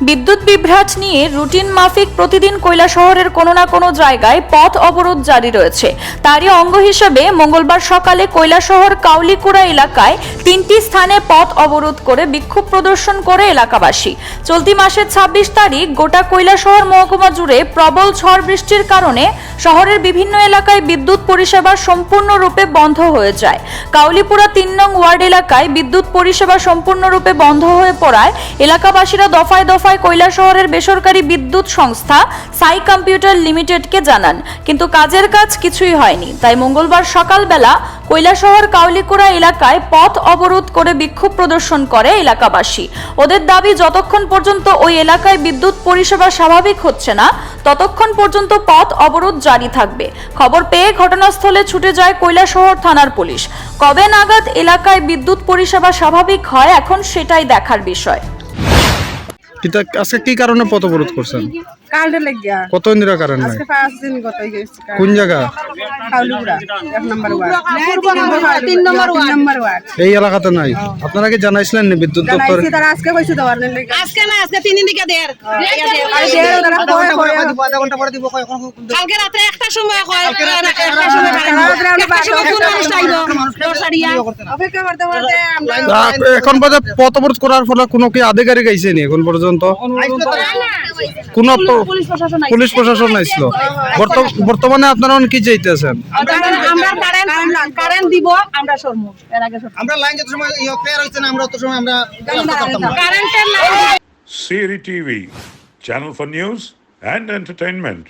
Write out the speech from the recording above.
বিদ্যুৎ বিভ্রাট নিয়ে রুটিন মাফিক প্রতিদিন কৈলা শহরের কোনো না কোনো জায়গায় পথ অবরোধ জারি রয়েছে। তারই অঙ্গ হিসেবে মঙ্গলবার সকালে কৈলা শহর কাউলিকুড়া এলাকায় তিনটি স্থানে পথ অবরোধ করে বিক্ষোভ প্রদর্শন করে এলাকাবাসী। চলতি মাসের ছাব্বিশ তারিখ গোটা কৈলা শহর মহকুমা জুড়ে প্রবল ঝড় বৃষ্টির কারণে শহরের বিভিন্ন এলাকায় বিদ্যুৎ পরিষেবা সম্পূর্ণরূপে বন্ধ হয়ে যায়। কাউলিপুরা তিন নং ওয়ার্ড এলাকায় বিদ্যুৎ পরিষেবা সম্পূর্ণরূপে বন্ধ হয়ে পড়ায় এলাকাবাসীরা দফায় দফায় কৈলা শহরের বেসরকারি বিদ্যুৎ সংস্থা সাই কম্পিউটার লিমিটেডকে জানান, কিন্তু কাজের কাজ কিছুই হয়নি। তাই মঙ্গলবার সকালবেলা কৈলাসহর কাউলিকুড়া এলাকায় পথ অবরোধ করে বিক্ষোভ প্রদর্শন করে এলাকাবাসী। ওদের দাবি, যতক্ষণ পর্যন্ত ওই এলাকায় বিদ্যুৎ পরিষেবা স্বাভাবিক হচ্ছে না, ততক্ষণ পর্যন্ত পথ অবরোধ জারি থাকবে। খবর পেয়ে ঘটনাস্থলে ছুটে যায় কৈলাসহর থানার পুলিশ। কবে নাগাদ এলাকায় বিদ্যুৎ পরিষেবা স্বাভাবিক হয়, এখন সেটাই দেখার বিষয়। আজকে কি কারণে পথ অবরোধ করছেন? কালটা লাগিয়া। কত ইন্দিরা কারণ নাই? আজকে পাঁচ দিন গত কোন জায়গা? কাউলিগুড়া এক নম্বর ওয়ার্ড। তিন নম্বর ওয়ার্ড নম্বর ওয়ার্ড। এই এলাকাতে নাই? আপনারা কি জানাইছিলেন নি বিদ্যুৎ দপ্তর? জানাইছি তারা আজকে কইছে দেওয়ার নেই আজকে না আজকে তিন দিন থেকে দের আরে দেড় তারা কয় কয় কালকে রাতে একটা সময় কয় একটা সময় একটা সময় কোন মানুষ আইব। এখন পর্যন্ত পথ অবরোধ করার ফলে কোনো কি আধিকারিক আইছে নি এখন পর্যন্ত? কোন পুলিশ প্রশাসন বর্ত- বর্তমানে আপনারা কি চাইতেছেন? আমরা কারেন্ট কারেন্ট দিব আমরা সরমু। এর আগে আমরা লাইন যত সময় ক্লিয়ার হচ্ছে না আমরা তত সময় আমরা রাস্তা করতাম না। কারেন্টের line Siri TV, channel for news and entertainment.